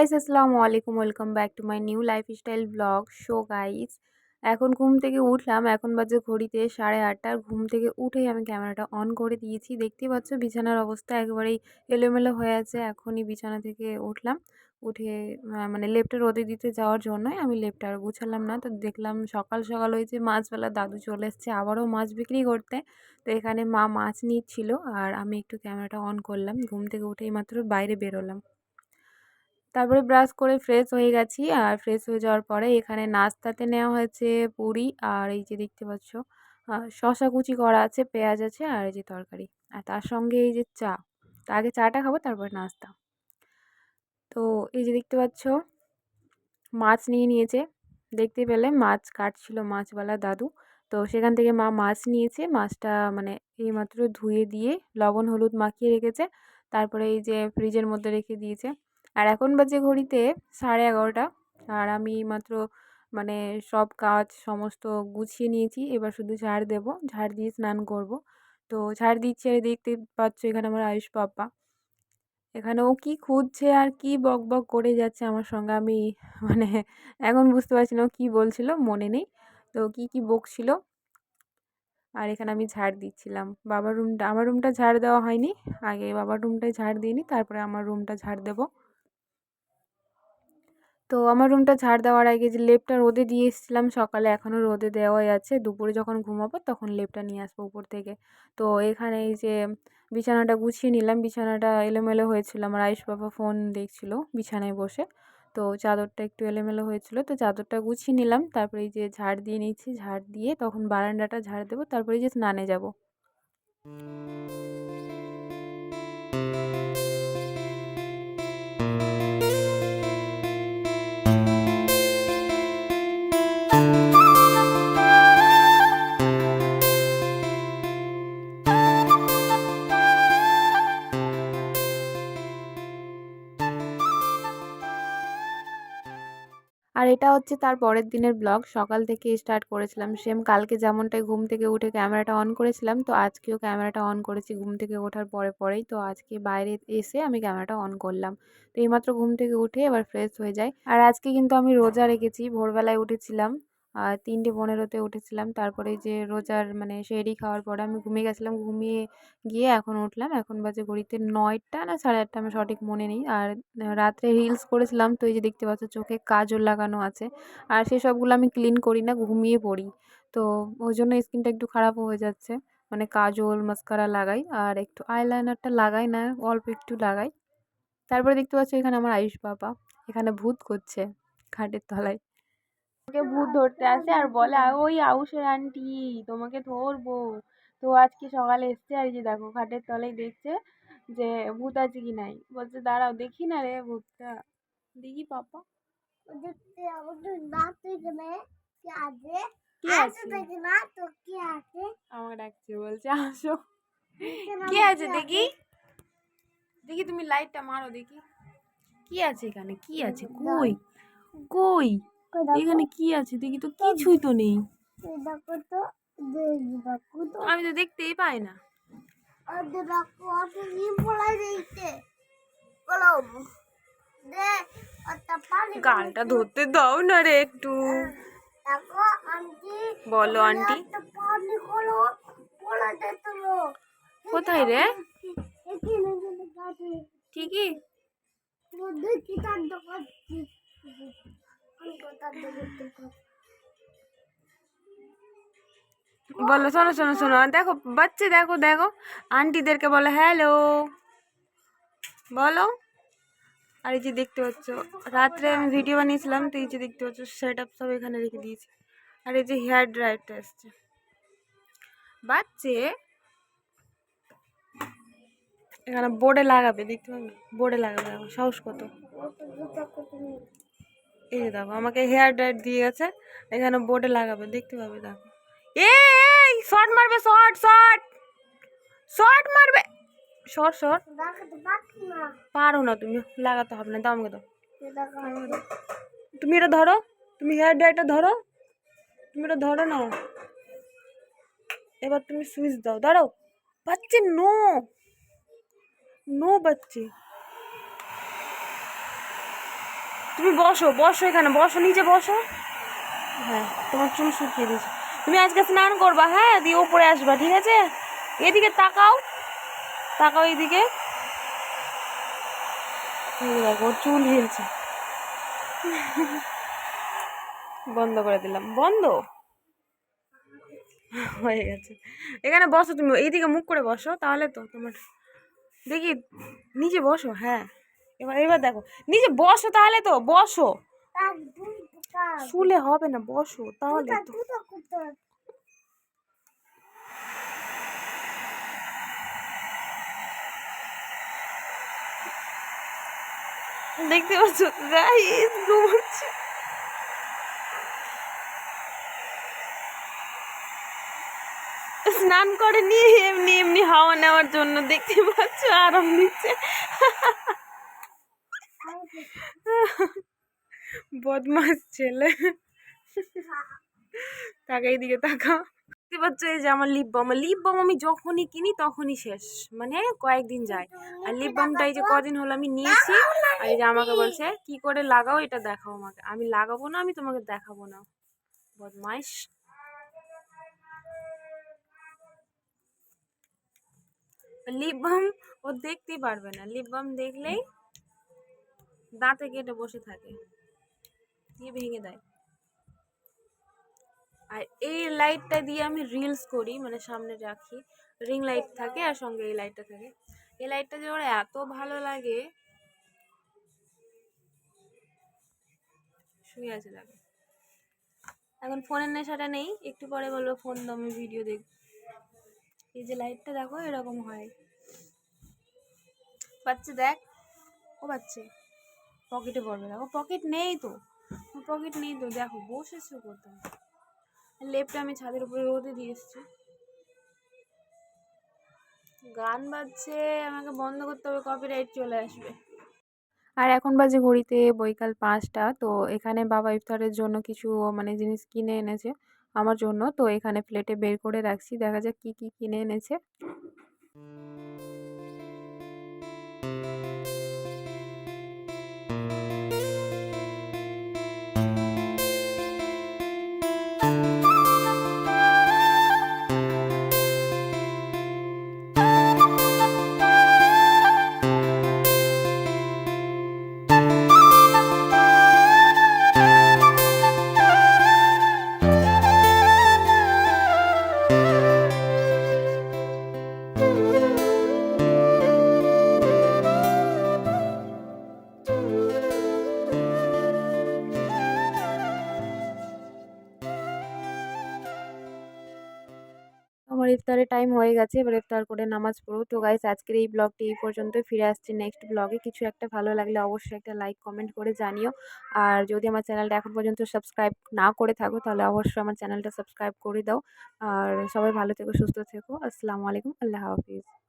Guys আসসালামু আলাইকুম। Welcome back to my new lifestyle blog show guys এখন ঘুম থেকে উঠলাম। এখন বাজে ঘড়িতে সাড়ে আটটার ঘুম থেকে উঠেই আমি ক্যামেরাটা অন করে দিয়েছি। দেখতেই পাচ্ছ, বিছানার অবস্থা একেবারেই এলোমেলো হয়ে আছে। এখনই বিছানা থেকে উঠলাম। উঠে মানে লেপটা রোদে দিতে যাওয়ার জন্যই আমি লেপটা আর গুছালাম না। তো দেখলাম সকাল সকাল হয়েছে মাছবেলা দাদু চলে এসছে আবারও মাছ বিক্রি করতে। তো এখানে মা মাছ নিচ্ছিল। আর আমি একটু ক্যামেরাটা অন করলাম। ঘুম থেকে উঠেই মাত্র বাইরে বেরোলাম। তারপরে ব্রাশ করে ফ্রেশ হয়ে গেছি। আর ফ্রেশ হয়ে যাওয়ার পরে এখানে নাস্তাতে নেওয়া হয়েছে পুরি আর এই যে দেখতে পাচ্ছ শশা কুচি করা আছে, পেঁয়াজ আছে আর এই যে তরকারি। আর তার সঙ্গে এই যে চা, তা আগে চাটা খাব তারপর নাস্তা। তো এই যে দেখতে পাচ্ছ, মাছ নিয়ে নিয়েছে। দেখতে পেলে মাছ কাটছিল মাছওয়ালা দাদু। তো সেখান থেকে মা মাছ নিয়েছে, মাছটা মানে এইমাত্র ধুয়ে দিয়ে লবণ হলুদ মাখিয়ে রেখেছে। তারপরে এই যে ফ্রিজের মধ্যে রেখে দিয়েছে। আর এখন বাজে ঘড়িতে সাড়ে এগারোটা। আর আমি মাত্র মানে সব কাজ সমস্ত গুছিয়ে নিয়েছি। এবার শুধু ঝাড় দেব। ঝাড় দিয়ে স্নান করব। তো ঝাড় দিচ্ছি আর দেখতে পাচ্ছ এখানে আমার আয়ুষ পাপ্পা এখানে ও কী খুঁজছে আর কী বক বক করে যাচ্ছে আমার সঙ্গে আমি মানে এখন বুঝতে পারছি না ও কী বলছিল, মনে নেই। তো কী কী বকছিল। আর এখানে আমি ঝাড় দিচ্ছিলাম। বাবার রুমটা, আমার রুমটা ঝাড় দেওয়া হয়নি। আগে বাবার রুমটায় ঝাড় দিইনি তারপরে আমার রুমটা ঝাড় দেবো। তো আমার রুমটা ঝাড় দেওয়ার আগে যে লেপটা রোদে দিয়ে এসেছিলাম সকালে এখনও রোদে দেওয়াই আছে, দুপুরে যখন ঘুমাবো তখন লেপটা নিয়ে আসব উপর থেকে। তো এখানে এই যে বিছানাটা গুছিয়ে নিলাম, বিছানাটা এলোমেলো হয়েছিল, আমার আয়ুষ বাবা ফোন দেখছিল বিছানায় বসে। তো চাদরটা একটু এলোমেলো হয়েছিল, তো চাদরটা গুছিয়ে নিলাম, তারপরে এই যে ঝাড় দিয়ে নিচ্ছি ঝাড় দিয়ে তখন বারান্দাটা ঝাড় দেবো, তারপরে যে স্নানে যাব। আর এটা হচ্ছে তার পরের দিনের ব্লগ। সকাল থেকে স্টার্ট করেছিলাম। সেম কালকে যেমনটাই ঘুম থেকে উঠে ক্যামেরাটা অন করেছিলাম, তো আজকেও ক্যামেরাটা অন করেছি ঘুম থেকে ওঠার পরে পরেই। তো আজকে বাইরে এসে আমি ক্যামেরাটা অন করলাম। তো এইমাত্র ঘুম থেকে উঠে এবার ফ্রেশ হয়ে যায়। আর আজকে কিন্তু আমি রোজা রেখেছি। ভোরবেলায় উঠেছিলাম। আর তিনটে পনেরোতে উঠেছিলাম। তারপরে যে রোজার মানে সেরি খাওয়ার পরে আমি ঘুমিয়ে গেছিলাম। ঘুমিয়ে গিয়ে এখন উঠলাম। এখন বাজে ঘড়িতে নয়টা না সাড়ে আটটা আমার সঠিক মনে নেই। আর রাত্রে রিলস করেছিলাম তো এই যে দেখতে পাচ্ছ চোখে কাজল লাগানো আছে। আর সেসবগুলো আমি ক্লিন করি না, ঘুমিয়ে পড়ি। তো ওই জন্য স্কিনটা একটু খারাপও হয়ে যাচ্ছে। মানে কাজল মাস্কারা লাগাই আর একটু আইলাইনারটা লাগাই না, অল্প একটু লাগাই। তারপরে দেখতে পাচ্ছ এখানে আমার আয়ুষ বাবা। এখানে ভূত করছে খাটের তলায়। ওকে ভূত ধরতে আসে আর বলে "আ, ওই আউসের আন্টি তোমাকে ধরবো। তো আজকে সকালে এসছে আর যে দেখো খাটের তলায় দেখছে যে ভূত আছে কি নাই। বলছে দাঁড়াও দেখি না রে ভূতটা। দেখি পাপা। কি কে কি আমাকে ডাকছে বলছে আসো। কে আছে দেখি? দেখি তুমি লাইটটা মারো দেখি। কি আছে এখানে? কি আছে? কই? কই? এখানে কি আছে দেখি তো কিছুই তো নেই। আমি তো দেখতেই পাই না। গালটা ধরতে দাও না রে একটু। আন্টি বলো আন্টি। কোথায় রে? ঠিকই। বলো, শোনো শোনো শোনো। দেখো, বাচ্চা, দেখো দেখো। আন্টিদেরকে বলো হ্যালো বলো। আর এই যে দেখতে পাচ্ছ, রাত্রে আমি ভিডিও বানিয়েছিলাম, তো এই যে দেখতে পাচ্ছ সেট আপ সব এখানে রেখে দিয়েছি। আর এই যে হেয়ার ড্রায়ারটা এসছে। বাচ্চে এখানে বোর্ডে লাগাবে, দেখতে পাবে? বোর্ডে লাগাবে সাহস কত। এই যে দেখো আমাকে হেয়ার ড্রায়ার দিয়ে গেছে এখানে বোর্ডে লাগাবে দেখতে পাবে দেখো। এই শর্ট মারবে শর্ট শর্ট শর্ট মারবে। শর্ট শর্ট পারো না তুমি লাগাতে হবে না দাও আমাকে দাও। দেখো আমাকে দাও। তুমি এটা ধরো তুমি হেয়ার ড্রায়ারটা ধরো তুমি এটা ধরো না এবার তুমি সুইচ দাও দাঁড়াও। বাচ্চে নো নো বাচ্চে। তুমি বসো বসো এখানে, বসো, নিচে বসো। হ্যাঁ তোমার চুল শুকিয়ে দিয়েছি। তুমি আজকে স্নান করবা হ্যাঁ? দিয়ে ওপরে আসবা, ঠিক আছে? এদিকে তাকাও তাকাও এদিকে। দেখো চুল হিলছে। বন্ধ করে দিলাম। বন্ধ? হয়ে গেছে। এখানে বসো তুমি, এইদিকে মুখ করে বসো, তাহলে তো তোমার দেখি, নিচে বসো হ্যাঁ। এবার এবার দেখো। নিচে বসো তাহলে তো বসো। শুলে হবে না বসো তাহলে তো। দেখতে পাচ্ছ গাইস ঘুমাচ্ছে। স্নান করে নিয়ে এমনি এমনি হাওয়া নেওয়ার জন্য দেখতে পাচ্ছ আরাম দিচ্ছে। বদমাস ছেলে। তাকা এইদিকে তাকা দেখতে পাচ্ছ এই যে আমার লিপ বাম লিপ বাম আমি যখনই কিনি তখনই শেষ। মানে কয়েকদিন যায়। আর লিপ বামটা এই যে কদিন হলো আমি নিয়েছি, আর এই যে আমাকে বলছে, কি করে লাগাও এটা দেখাও আমাকে। আমি লাগাবো না, আমি তোমাকে দেখাবো না। বদমাইশ। লিপ বাম ও দেখতেই পারবে না। লিপ বাম দেখলেই দাঁতে কেটে বসে থাকে। দিয়ে ভেঙে দেয়। আর এই লাইটটা দিয়ে আমি রিলস করি মানে সামনে রাখি। রিং লাইট থাকে আর সঙ্গে এই লাইটটা থাকে। এই লাইটটা যে ওর এত ভালো লাগে, শুয়ে আছে দেখো এখন ফোনের নেশাটা নেই, একটু পরে বলব ফোন দাও আমি ভিডিও দেখ। এই যে লাইটটা দেখো, এরকম হয়। বাচ্চা দেখ, ও বাচ্চা পকেটে পড়বে দেখো। পকেট নেই তো। পকেট নেই তো। দেখো বসেছো কোথাও লেপটা আমি ছাদের উপরে রোদে দিয়ে এসেছি। গান বাজছে, আমাকে বন্ধ করতে হবে কপিরাইট চলে আসবে। আর এখন বাজে ঘড়িতে বৈকাল পাঁচটা, তো এখানে বাবা ইফতারের জন্য কিছু মানে জিনিস কিনে এনেছে আমার জন্য। তো এখানে প্লেটে বের করে রাখছি, দেখা যাক কি কি কিনে এনেছে। ইফতারের টাইম হয়ে গেছে, এবার ইফতার করে নামাজ পড়ো তো গাইস আজকের এই ব্লগটি এই পর্যন্ত ফিরে আসছি নেক্সট ব্লগে কিছু একটা ভালো লাগলে অবশ্যই একটা লাইক কমেন্ট করে জানিও। আর যদি আমার চ্যানেলটা এখন পর্যন্ত সাবস্ক্রাইব না করে থাকো, তাহলে অবশ্যই আমার চ্যানেলটা সাবস্ক্রাইব করে দাও। আর সবাই ভালো থেকো, সুস্থ থেকো। আসসালামু আলাইকুম। আল্লাহ হাফিজ।